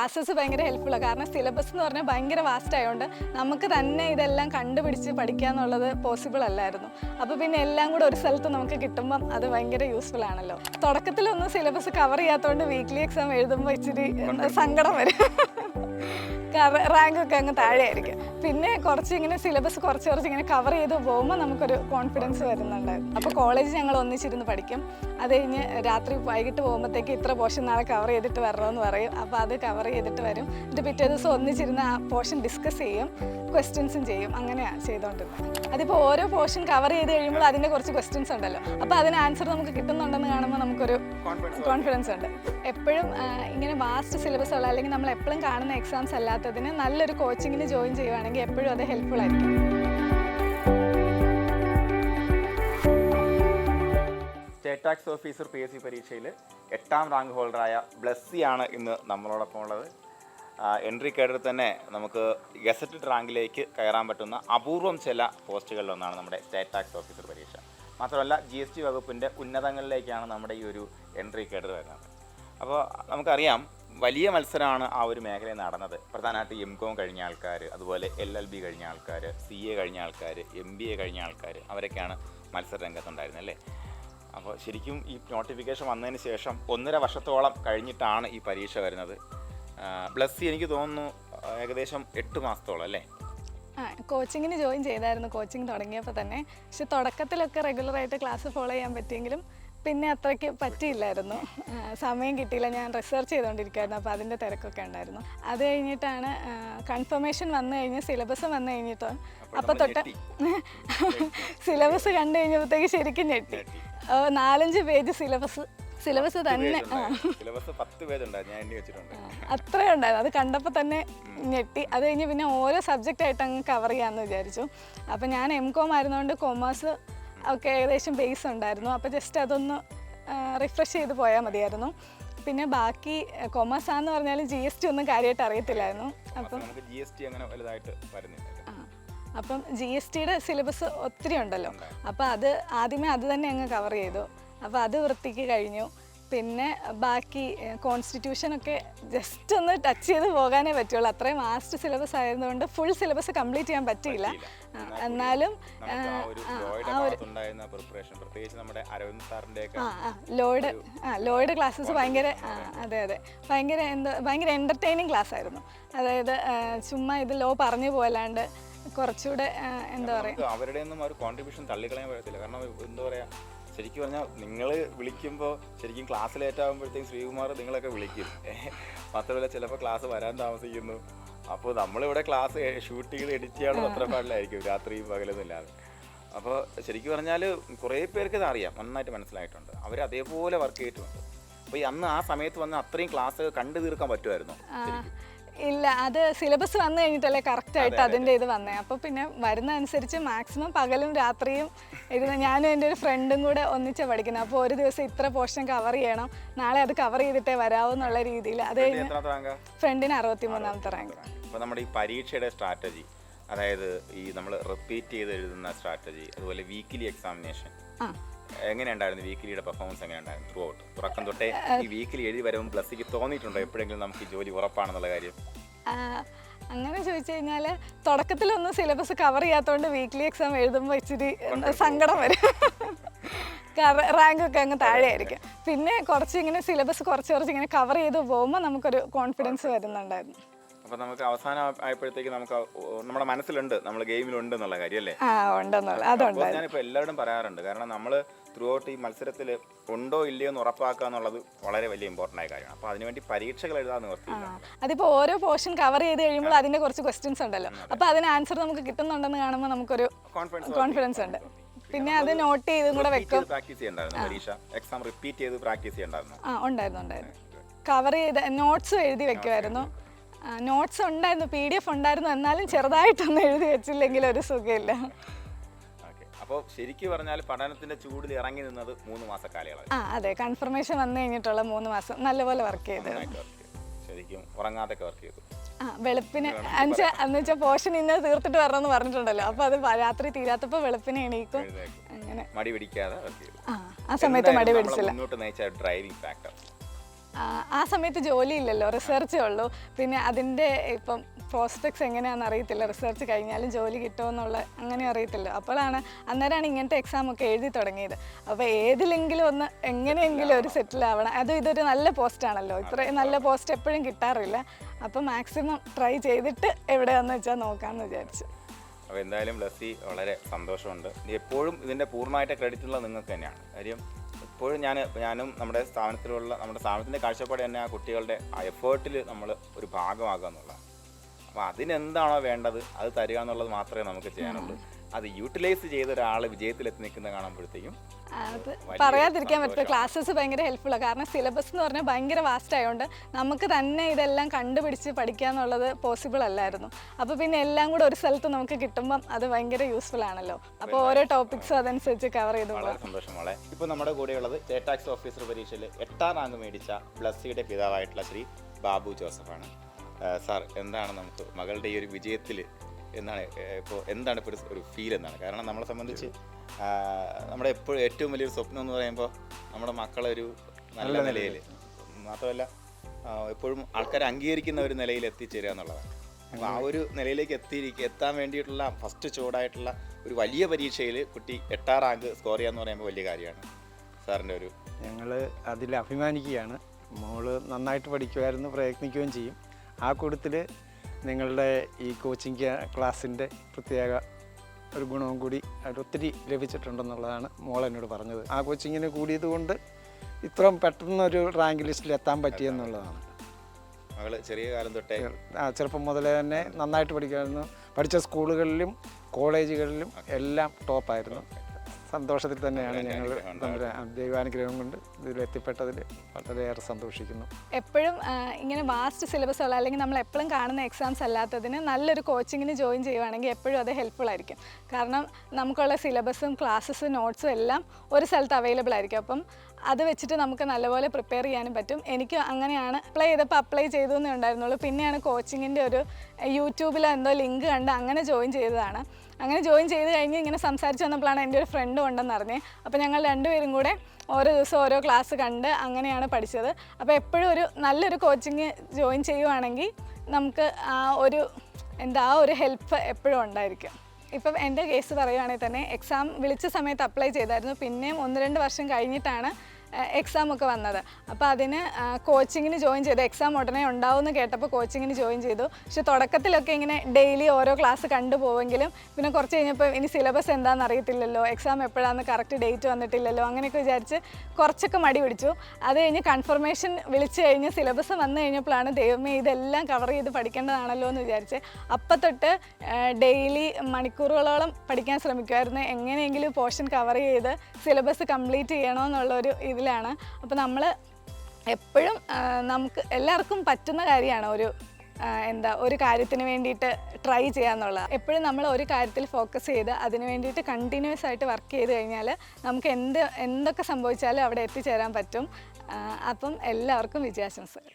Classes ഭയങ്കര ഹെൽപ്ഫുള്ളാണ് കാരണം syllabus എന്ന് പറഞ്ഞാൽ ഭയങ്കര വാസ്റ്റ് ആയതുകൊണ്ട് നമുക്ക് തന്നെ ഇതെല്ലാം കണ്ടുപിടിച്ച് പഠിക്കുക എന്നുള്ളത് പോസിബിൾ അല്ലായിരുന്നു. അപ്പോൾ പിന്നെ എല്ലാം കൂടെ ഒരു സ്ഥലത്ത് നമുക്ക് കിട്ടുമ്പം അത് ഭയങ്കര യൂസ്ഫുൾ ആണല്ലോ. തുടക്കത്തിലൊന്നും സിലബസ് കവർ ചെയ്യാത്തതുകൊണ്ട് വീക്ക്ലി എക്സാം എഴുതുമ്പോൾ ഇച്ചിരി സങ്കടം വരും. റാങ്ക് ഒക്കെ അങ്ങ് താഴെ ആയിരിക്കും പിന്നെ കുറച്ച് ഇങ്ങനെ സിലബസ് കുറച്ച് കുറച്ച് ഇങ്ങനെ കവർ ചെയ്ത് പോകുമ്പോൾ നമുക്കൊരു കോൺഫിഡൻസ് വരുന്നുണ്ട്. അപ്പോൾ കോളേജ് ഞങ്ങൾ ഒന്നിച്ചിരുന്ന് പഠിക്കും. അത് കഴിഞ്ഞ് രാത്രി വൈകിട്ട് പോകുമ്പോഴത്തേക്ക് ഇത്ര പോർഷൻ നാളെ കവർ ചെയ്തിട്ട് വരണമെന്ന് പറയും. അപ്പോൾ അത് കവർ ചെയ്തിട്ട് വരും. എന്നിട്ട് പിറ്റേ ദിവസം ഒന്നിച്ചിരുന്ന് ആ പോർഷൻ ഡിസ്കസ് ചെയ്യും ക്വസ്റ്റ്യൻസും ചെയ്യും. അങ്ങനെയാണ് ചെയ്തുകൊണ്ടിരുന്നത് അതിപ്പോൾ ഓരോ പോർഷൻ കവർ ചെയ്ത് കഴിയുമ്പോൾ അതിന്റെ കുറച്ച് ക്വസ്റ്റ്യൻസ് ഉണ്ടല്ലോ. അപ്പോൾ അതിന് ആൻസർ നമുക്ക് കിട്ടുന്നുണ്ടെന്ന് കാണുമ്പോൾ നമുക്കൊരു കോൺഫിഡൻസ് ഉണ്ട്. എപ്പോഴും ഇങ്ങനെ വാസ്റ്റ് സിലബസ് ഉള്ള അല്ലെങ്കിൽ നമ്മൾ എപ്പോഴും കാണുന്ന എക്സാംസ് അല്ലാത്തതിന് നല്ലൊരു കോച്ചിങ്ങിന് ജോയിൻ ചെയ്യുവാണെങ്കിൽ എപ്പോഴും അത് ഹെൽപ്ഫുൾ ആയിരിക്കും. State tax officer P S C പരീക്ഷയിൽ എട്ടാം റാങ്ക് ഹോൾഡറായ ബ്ലസ്സിയാണ് ഇന്ന് നമ്മളോടൊപ്പം ഉള്ളത്. എൻട്രി കേഡറിൽ തന്നെ നമുക്ക് ഗസറ്റഡ് റാങ്കിലേക്ക് കയറാൻ പറ്റുന്ന അപൂർവം ചില പോസ്റ്റുകളിലൊന്നാണ് നമ്മുടെ സ്റ്റേറ്റ് ടാക്സ് ഓഫീസർ പരീക്ഷ. മാത്രമല്ല ജി എസ് ടി വകുപ്പിന്റെ ഉന്നതങ്ങളിലേക്കാണ് നമ്മുടെ ഈ ഒരു എൻട്രി കേഡർ വരുന്നത്. അപ്പോൾ നമുക്കറിയാം വലിയ മത്സരമാണ് ആ ഒരു മേഖലയിൽ നടന്നത്. പ്രധാനമായിട്ട് എം കോം കഴിഞ്ഞ ആൾക്കാർ അതുപോലെ എൽ എൽ ബി കഴിഞ്ഞ ആൾക്കാർ സി എ കഴിഞ്ഞ ആൾക്കാർ എം ബി എ കഴിഞ്ഞ ആൾക്കാർ അവരൊക്കെയാണ് മത്സര രംഗത്തുണ്ടായിരുന്നത് അല്ലേ? അപ്പോൾ ശരിക്കും ഈ നോട്ടിഫിക്കേഷൻ വന്നതിന് ശേഷം ഒന്നര വർഷത്തോളം കഴിഞ്ഞിട്ടാണ് ഈ പരീക്ഷ വരുന്നത്. ബ്ലസ്സി എനിക്ക് തോന്നുന്നു ഏകദേശം എട്ട് മാസത്തോളം അല്ലേ? ആ കോച്ചിങ്ങിന് ജോയിൻ ചെയ്തായിരുന്നു കോച്ചിങ് തുടങ്ങിയപ്പോൾ തന്നെ. പക്ഷെ തുടക്കത്തിലൊക്കെ റെഗുലറായിട്ട് ക്ലാസ് ഫോളോ ചെയ്യാൻ പറ്റിയെങ്കിലും പിന്നെ അത്രയ്ക്ക് പറ്റിയില്ലായിരുന്നു. സമയം കിട്ടിയില്ല. ഞാൻ റിസർച്ച് ചെയ്തുകൊണ്ടിരിക്കുകയായിരുന്നു അപ്പോൾ അതിന്റെ തിരക്കൊക്കെ ഉണ്ടായിരുന്നു. അത് കഴിഞ്ഞിട്ടാണ് കൺഫർമേഷൻ വന്നു കഴിഞ്ഞ് സിലബസ് വന്നു കഴിഞ്ഞിട്ട് അപ്പോൾ തൊട്ട് സിലബസ് കണ്ടു കഴിഞ്ഞപ്പോഴത്തേക്ക് ശരിക്കും ഞെട്ടി. നാലഞ്ച് പേജ് സിലബസ് സിലബസ് തന്നെ സിലബസ് പത്ത് പേജ് ഉണ്ടായിരുന്നു ഞാൻ എണ്ണി വെച്ചിട്ടുണ്ട്. അത്രേ ഉണ്ടായിരുന്നു അത് കണ്ടപ്പോൾ തന്നെ ഞെട്ടി. അത് കഴിഞ്ഞ് പിന്നെ ഓരോ സബ്ജക്റ്റ് ആയിട്ട് അങ്ങ് കവർ ചെയ്യാമെന്ന് വിചാരിച്ചു. അപ്പം ഞാൻ എം കോം ആയിരുന്നുകൊണ്ട് കൊമേഴ്സ് ഒക്കെ ഏകദേശം ബേസ് ഉണ്ടായിരുന്നു. അപ്പോൾ ജസ്റ്റ് അതൊന്ന് റിഫ്രഷ് ചെയ്ത് പോയാൽ മതിയായിരുന്നു. പിന്നെ ബാക്കി കൊമേഴ്സ് ആന്ന് പറഞ്ഞാൽ ജി എസ് ടി ഒന്നും കാര്യമായിട്ട് അറിയത്തില്ലായിരുന്നു. അപ്പം ജി എസ് ടി അങ്ങനെ വലുതായിട്ട് വരുന്നില്ല. അപ്പം ജി എസ് ടിയുടെ സിലബസ് ഒത്തിരി ഉണ്ടല്ലോ. അപ്പോൾ അത് ആദ്യമേ അത് തന്നെ അങ്ങ് കവർ ചെയ്തു. അപ്പോൾ അത് വൃത്തിക്ക് കഴിഞ്ഞു. പിന്നെ ബാക്കി കോൺസ്റ്റിറ്റ്യൂഷനൊക്കെ ജസ്റ്റ് ഒന്ന് ടച്ച് ചെയ്ത് പോകാനേ പറ്റുള്ളൂ. അത്രയും മാസ്റ്റ് സിലബസ് ആയതുകൊണ്ട് ഫുൾ സിലബസ് കംപ്ലീറ്റ് ചെയ്യാൻ പറ്റിയില്ല. എന്നാലും ആ, ആ ആ, ആ ആ ആ ആ ലോഡ് ക്ലാസ്സസ് ഭയങ്കര അതെ അതെ. ഭയങ്കര എന്താ ഭയങ്കര എന്റർടൈനിങ് ക്ലാസ് ആയിരുന്നു. അതായത് ചുമ്മാ ഇത് ലോ പറഞ്ഞു പോലാണ്ട് കുറച്ചുകൂടെ എന്താ പറയുക അവരുടെ ഒന്നും ഒരു കോൺട്രിബ്യൂഷൻ തള്ളിക്കളയാൻ പറ്റത്തില്ല. കാരണം എന്താ പറയാ ശരിക്കും പറഞ്ഞാൽ നിങ്ങൾ വിളിക്കുമ്പോൾ ശരിക്കും ക്ലാസ് ലേറ്റ് ആകുമ്പോഴത്തേക്കും ശ്രീകുമാർ നിങ്ങളൊക്കെ വിളിക്കും. മാത്രമല്ല ചിലപ്പോൾ ക്ലാസ് വരാൻ താമസിക്കുന്നു. അപ്പോൾ നമ്മളിവിടെ ക്ലാസ് ഷൂട്ട് ചെയ്ത് എഡിറ്റ് ചെയ്യാനുള്ള പത്രപ്പാടിലായിരിക്കും രാത്രിയും പകലൊന്നുമില്ലാതെ അപ്പോൾ ശരിക്കും പറഞ്ഞാൽ കുറേ പേർക്ക് ഇത് അറിയാം നന്നായിട്ട് മനസ്സിലായിട്ടുണ്ട്. അവർ അതേപോലെ വർക്ക് ചെയ്തിട്ടുണ്ട്. അപ്പോൾ ഈ അന്ന് ആ സമയത്ത് വന്ന് അത്രയും ക്ലാസ് കണ്ടു തീർക്കാൻ പറ്റുമായിരുന്നു ഇല്ല അത് സിലബസ് വന്നു കഴിഞ്ഞിട്ടല്ലേ കറക്റ്റ് ആയിട്ട് അതിന്റെ ഇത് വന്നേ. അപ്പോൾ പിന്നെ വരുന്ന അനുസരിച്ച് മാക്സിമം പകലും രാത്രിയും ഇരുന്ന് ഞാനും എന്റെ ഒരു ഫ്രണ്ടും കൂടെ ഒന്നിച്ച പഠിക്കുന്നത്. അപ്പോൾ ഒരു ദിവസം ഇത്ര പോർഷൻ കവർ ചെയ്യണം. നാളെ അത് കവർ ചെയ്തിട്ടേ വരാവൂ എന്നുള്ള രീതിയിൽ. അത് കഴിഞ്ഞ് ഫ്രണ്ടിന് അറുപത്തി മൂന്നാമത്തെ റാങ്ക് അപ്പോൾ നമ്മുടെ ഈ പരീക്ഷയുടെ സ്ട്രാറ്റജി അതായത് ഈ നമ്മൾ റിപ്പീറ്റ് ചെയ്ത് എഴുതുന്ന സ്ട്രാറ്റജി അതുപോലെ വീക്കിലി എക്സാമിനേഷൻ എങ്ങനെയുണ്ടായിരുന്നു വീക്കിലിയുടെ പെർഫോമൻസ് എങ്ങനെയുണ്ടായിരുന്നു ത്രൂ ഔട്ട് തുറക്കം തൊട്ടേ ഈ വീക്കിലി എഴുതി വരുമ്പോൾ പ്ലസ്സിക്ക് തോന്നിയിട്ടുണ്ടോ എപ്പോഴെങ്കിലും നമുക്ക് ഈ ജോലി ഉറപ്പാണെന്നുള്ള കാര്യം? അങ്ങനെ ചോദിച്ചു കഴിഞ്ഞാൽ തുടക്കത്തിലൊന്നും സിലബസ് കവർ ചെയ്യാത്തതുകൊണ്ട് വീക്ക്ലി എക്സാം എഴുതുമ്പോൾ ഇച്ചിരി സങ്കടം വരും. റാങ്ക് ഒക്കെ അങ്ങ് താഴെ ആയിരിക്കും പിന്നെ കുറച്ച് ഇങ്ങനെ സിലബസ് കുറച്ച് കുറച്ച് ഇങ്ങനെ കവർ ചെയ്ത് പോകുമ്പോൾ നമുക്കൊരു കോൺഫിഡൻസ് വരുന്നുണ്ടായിരുന്നു. അപ്പോൾ നമുക്ക് അവസാനം ആയപ്പോഴത്തേക്ക് നമുക്ക് നമ്മുടെ മനസ്സിലുണ്ട് നമ്മൾ ഗെയിമിലുണ്ട് എന്നുള്ള കാര്യം അല്ലേ ആ ഉണ്ടെന്നുള്ള അതുണ്ട് അപ്പോൾ ഞാനിപ്പോൾ എല്ലാവരും പറയാറുണ്ട് കാരണം നമ്മൾ ത്രൂ ഔട്ട് ഈ മത്സരത്തിൽ ഉണ്ടോ ഇല്ലയോ എന്ന് ഉറപ്പാക്കുക എന്നുള്ളത് വളരെ വലിയ ഇമ്പോർട്ടന്റ് ആയ കാര്യമാണ്. അപ്പോൾ അതിനുവേണ്ടി പരീക്ഷകൾ എഴുതാൻ നിവർത്തിയില്ല. അതിപ്പോൾ ഓരോ പോർഷൻ കവർ ചെയ്ത് കഴിയുമ്പോൾ അതിന്റെ കുറച്ച് ക്വസ്റ്റ്യൻസ് ഉണ്ടല്ലോ. അപ്പോൾ അതിന് ആൻസർ നമുക്ക് കിട്ടുന്നുണ്ടെന്ന് കാണുമ്പോൾ നമുക്കൊരു കോൺഫിഡൻസ് ഉണ്ട്. പിന്നെ അത് നോട്ട് ചെയ്തും കൂടെ വെക്കും. പ്രാക്ടീസ് ചെയ്യണ്ടായിരുന്നു പരീക്ഷ. എക്സാം റിപ്പീറ്റ് ചെയ്ത് പ്രാക്ടീസ് ചെയ്യണ്ടായിരുന്നു. ആ ഉണ്ടായിരുന്നു ഉണ്ടായിരുന്നു. കവർ ചെയ്ത് നോട്ട്സ് എഴുതി വെക്കുമായിരുന്നു നോട്ട്സ് ഉണ്ടായിരുന്നു പി ഡി എഫ് ഉണ്ടായിരുന്നു എന്നാലും ചെറുതായിട്ടൊന്നും എഴുതി വെച്ചില്ലെങ്കിൽ ഒരു സുഖമില്ല. അപ്പോൾ ശരിക്കും പറഞ്ഞാൽ പഠനത്തിന്റെ ചൂടിൽ ഇറങ്ങി നിന്നത് മൂന്ന് മാസ കാലയളവ്. ആ അതെ. കൺഫർമേഷൻ വന്നു കഴിഞ്ഞിട്ടുള്ള മൂന്ന് മാസം നല്ലപോലെ വർക്ക് ചെയ്തു. ശരിക്കും ഉറങ്ങാതെ വർക്ക് ചെയ്തു. ആ വെളുപ്പിന് അഞ്ച് എന്ന് വെച്ചാൽ പോർഷൻ ഇന്ന് തീർത്തിട്ട് വരണമെന്ന് പറഞ്ഞിട്ടുണ്ടല്ലോ. അപ്പോൾ അത് രാത്രി തീരാത്തപ്പോൾ വെളുപ്പിന് എണീക്കും. അങ്ങനെ. മടി പിടിക്കാതെ വർക്ക് ചെയ്തു. ആ ആ സമയത്ത് മടി പിടിച്ചില്ല. മുന്നോട്ട് നയിച്ച ഡ്രൈവിംഗ് ഫാക്ടർ ആ, സമയത്ത് ആ സമയത്ത് ജോലിയില്ലല്ലോ. റിസർച്ചേ ഉള്ളൂ. പിന്നെ അതിന്റെ ഇപ്പം പ്രോസ്പെക്ട്സ് എങ്ങനെയാണെന്ന് അറിയത്തില്ല. റിസർച്ച് കഴിഞ്ഞാലും ജോലി കിട്ടുമെന്നുള്ള അങ്ങനെ അറിയത്തില്ല. അപ്പോഴാണ് അന്നേരമാണ് ഇങ്ങനത്തെ എക്സാം ഒക്കെ എഴുതി തുടങ്ങിയത്. അപ്പോൾ ഏതിലെങ്കിലും ഒന്ന് എങ്ങനെയെങ്കിലും ഒരു സെറ്റിൽ ആവണം. അതും ഇതൊരു നല്ല പോസ്റ്റാണല്ലോ ഇത്രയും നല്ല പോസ്റ്റ് എപ്പോഴും കിട്ടാറില്ല. അപ്പോൾ മാക്സിമം ട്രൈ ചെയ്തിട്ട് എവിടെയാണെന്ന് വെച്ചാൽ നോക്കാമെന്ന് വിചാരിച്ചു. അപ്പോൾ എന്തായാലും ബ്ലസ്സി വളരെ സന്തോഷമുണ്ട്. എപ്പോഴും ഇതിന്റെ പൂർണമായിട്ട് ക്രെഡിറ്റ് ഉള്ളത് നിങ്ങൾക്ക് തന്നെയാണ്. കാര്യം എപ്പോഴും ഞാൻ ഞാനും നമ്മുടെ സ്ഥാപനത്തിലുള്ള നമ്മുടെ സ്ഥാപനത്തിന്റെ കാഴ്ചപ്പാട് തന്നെ ആ കുട്ടികളുടെ ആ എഫേർട്ടിൽ നമ്മൾ ഒരു ഭാഗമാകുക എന്നുള്ളതാണ് അപ്പോൾ അതിനെന്താണോ വേണ്ടത് അത് തരിക എന്നുള്ളത് മാത്രമേ നമുക്ക് ചെയ്യാനുള്ളൂ. അത് യൂട്ടിലൈസ് ചെയ്ത ഒരാൾ വിജയത്തിലെത്തി നിൽക്കുന്ന കാണുമ്പോഴത്തേക്കും അത് പറയാതിരിക്കാൻ പറ്റില്ല. ക്ലാസ്സസ് ഭയങ്കര ഹെൽപ്ഫുള്ളാണ് കാരണം സിലബസ് എന്ന് പറഞ്ഞാൽ ഭയങ്കര വാസ്റ്റ് ആയതുകൊണ്ട് നമുക്ക് തന്നെ ഇതെല്ലാം കണ്ടുപിടിച്ച് പഠിക്കുക എന്നുള്ളത് പോസിബിൾ അല്ലായിരുന്നു. അപ്പോൾ പിന്നെ എല്ലാം കൂടെ ഒരു സ്ഥലത്ത് നമുക്ക് കിട്ടുമ്പം അത് ഭയങ്കര യൂസ്ഫുൾ ആണല്ലോ. അപ്പോൾ ഓരോ ടോപ്പിക്സും അതനുസരിച്ച് കവർ ചെയ്ത് വളരെ സന്തോഷം മോളെ. ഇപ്പോൾ നമ്മുടെ കൂടെയുള്ളത് സ്റ്റേറ്റ് ടാക്സ് ഓഫീസർ പരീക്ഷയിൽ എട്ടാം റാങ്ക് മേടിച്ച ബ്ലസ്സിയുടെ പിതാവായിട്ടുള്ള ശ്രീ ബാബു ജോസഫാണ്. സാർ എന്താണ് നമുക്ക് മകളുടെ ഈ ഒരു വിജയത്തിൽ എന്താണ് ഇപ്പോൾ എന്താണ് ഇപ്പോൾ ഒരു- ഫീൽ എന്നാണ്? കാരണം നമ്മളെ സംബന്ധിച്ച് നമ്മുടെ എപ്പോഴും ഏറ്റവും വലിയൊരു സ്വപ്നം എന്ന് പറയുമ്പോൾ നമ്മുടെ മക്കളെ ഒരു നല്ല നിലയിൽ മാത്രമല്ല എപ്പോഴും ആൾക്കാർ അംഗീകരിക്കുന്ന ഒരു നിലയിൽ എത്തിച്ചേരുക എന്നുള്ളതാണ്. അപ്പോൾ ആ ഒരു നിലയിലേക്ക് എത്തിയിരിക്കുക എത്താൻ വേണ്ടിയിട്ടുള്ള ഫസ്റ്റ് ചൂടായിട്ടുള്ള ഒരു വലിയ പരീക്ഷയിൽ കുട്ടി എട്ടാം റാങ്ക് സ്കോർ ചെയ്യാന്ന് പറയുമ്പോൾ വലിയ കാര്യമാണ്. സാറിന്റെ ഒരു ഞങ്ങൾ അതിൽ അഭിമാനിക്കുകയാണ്. മോൾ നന്നായിട്ട് പഠിക്കുമായിരുന്നു പ്രയത്നിക്കുകയും ചെയ്യും. ആ കൂട്ടത്തിൽ നിങ്ങളുടെ ഈ കോച്ചിങ് ക്ലാസ്സിന്റെ പ്രത്യേക ഒരു ഗുണവും കൂടി അതൊത്തിരി ഒത്തിരി ലഭിച്ചിട്ടുണ്ടെന്നുള്ളതാണ് മോൾ എന്നോട് പറഞ്ഞത്. ആ കോച്ചിങ്ങിന് കൂടിയത് കൊണ്ട് ഇത്രയും പെട്ടെന്നൊരു റാങ്ക് ലിസ്റ്റിൽ എത്താൻ പറ്റിയെന്നുള്ളതാണ് മകൾ ചെറിയ കാലം തൊട്ടേ ആ ചെറുപ്പം മുതലേ തന്നെ നന്നായിട്ട് പഠിക്കുമായിരുന്നു പഠിച്ച സ്കൂളുകളിലും കോളേജുകളിലും എല്ലാം ടോപ്പായിരുന്നു സന്തോഷത്തിൽ തന്നെയാണ് ഞങ്ങൾ നമ്മുടെ ദൈവാനുഗ്രഹം കൊണ്ട് ഇതിൽ ഇതിലെത്തിപ്പെട്ടതിൽ വളരെയേറെ സന്തോഷിക്കുന്നു. എപ്പോഴും ഇങ്ങനെ വാസ്റ്റ് സിലബസ് ഉള്ള അല്ലെങ്കിൽ നമ്മൾ എപ്പോഴും കാണുന്ന എക്സാംസ് അല്ലാത്തതിന് നല്ലൊരു കോച്ചിങ്ങിന് ജോയിൻ ചെയ്യുവാണെങ്കിൽ എപ്പോഴും അത് ഹെൽപ്ഫുൾ ആയിരിക്കും. കാരണം നമുക്കുള്ള സിലബസും ക്ലാസ്സസും നോട്ട്സും എല്ലാം ഒരു സ്ഥലത്ത് അവൈലബിൾ ആയിരിക്കും. അപ്പം അത് വെച്ചിട്ട് നമുക്ക് നല്ലപോലെ പ്രിപ്പയർ ചെയ്യാനും പറ്റും. എനിക്ക് അങ്ങനെയാണ് അപ്ലൈ ചെയ്തപ്പോൾ അപ്ലൈ ചെയ്തു എന്നേ ഉണ്ടായിരുന്നുള്ളൂ. പിന്നെയാണ് കോച്ചിങ്ങിന്റെ ഒരു യൂട്യൂബിൽ എന്തോ ലിങ്ക് കണ്ട് അങ്ങനെ ജോയിൻ ചെയ്തതാണ്. അങ്ങനെ ജോയിൻ ചെയ്ത് കഴിഞ്ഞ് ഇങ്ങനെ സംസാരിച്ച് വന്നപ്പോഴാണ് എന്റെ ഒരു ഫ്രണ്ട് ഉണ്ടെന്ന് അറിഞ്ഞ്. അപ്പോൾ ഞങ്ങൾ രണ്ടുപേരും കൂടെ ഓരോ ദിവസം ഓരോ ക്ലാസ് കണ്ട് അങ്ങനെയാണ് പഠിച്ചത്. അപ്പോൾ എപ്പോഴും ഒരു നല്ലൊരു കോച്ചിങ് ജോയിൻ ചെയ്യുവാണെങ്കിൽ നമുക്ക് ആ ഒരു എന്താ ആ ഒരു ഹെൽപ്പ് എപ്പോഴും ഉണ്ടായിരിക്കും. ഇപ്പം എന്റെ കേസ് പറയുവാണെങ്കിൽ തന്നെ എക്സാം വിളിച്ച സമയത്ത് അപ്ലൈ ചെയ്തായിരുന്നു. പിന്നെയും ഒന്ന് രണ്ട് വർഷം കഴിഞ്ഞിട്ടാണ് എക്സാം ഒക്കെ വന്നത്. അപ്പോൾ അതിന് കോച്ചിങ്ങിന് ജോയിൻ ചെയ്തു. എക്സാം ഉടനെ ഉണ്ടാവുമെന്ന് കേട്ടപ്പോൾ കോച്ചിങ്ങിന് ജോയിൻ ചെയ്തു. പക്ഷെ തുടക്കത്തിലൊക്കെ ഇങ്ങനെ ഡെയിലി ഓരോ ക്ലാസ് കണ്ടുപോവെങ്കിലും പിന്നെ കുറച്ച് കഴിഞ്ഞപ്പോൾ ഇനി സിലബസ് എന്താണെന്ന് അറിയത്തില്ലല്ലോ എക്സാം എപ്പോഴാണെന്ന് കറക്റ്റ് ഡേറ്റ് വന്നിട്ടില്ലല്ലോ അങ്ങനെയൊക്കെ വിചാരിച്ച് കുറച്ചൊക്കെ മടി പിടിച്ചു. അത് കഴിഞ്ഞ് കൺഫർമേഷൻ വിളിച്ചു കഴിഞ്ഞ് സിലബസ് വന്നു കഴിഞ്ഞപ്പോഴാണ് ദൈവമേ ഇതെല്ലാം കവർ ചെയ്ത് പഠിക്കേണ്ടതാണല്ലോ എന്ന് വിചാരിച്ച് അപ്പം തൊട്ട് ഡെയിലി മണിക്കൂറുകളോളം പഠിക്കാൻ ശ്രമിക്കുമായിരുന്നു എങ്ങനെയെങ്കിലും പോർഷൻ കവർ ചെയ്ത് സിലബസ് കംപ്ലീറ്റ് ചെയ്യണമെന്നുള്ള ഒരു ഇതിലാണ് അപ്പോൾ നമ്മൾ എപ്പോഴും നമുക്ക് എല്ലാവർക്കും പറ്റുന്ന കാര്യമാണ് ഒരു എന്താ ഒരു കാര്യത്തിന് വേണ്ടിയിട്ട് ട്രൈ ചെയ്യാന്നുള്ളത്. എപ്പോഴും നമ്മൾ ഒരു കാര്യത്തിൽ ഫോക്കസ് ചെയ്ത് അതിന് വേണ്ടിയിട്ട് കണ്ടിന്യൂസ് ആയിട്ട് വർക്ക് ചെയ്ത് കഴിഞ്ഞാൽ നമുക്ക് എന്ത് എന്തൊക്കെ സംഭവിച്ചാലും അവിടെ എത്തിച്ചേരാൻ പറ്റും. അപ്പം എല്ലാവർക്കും വിജയാശംസകൾ.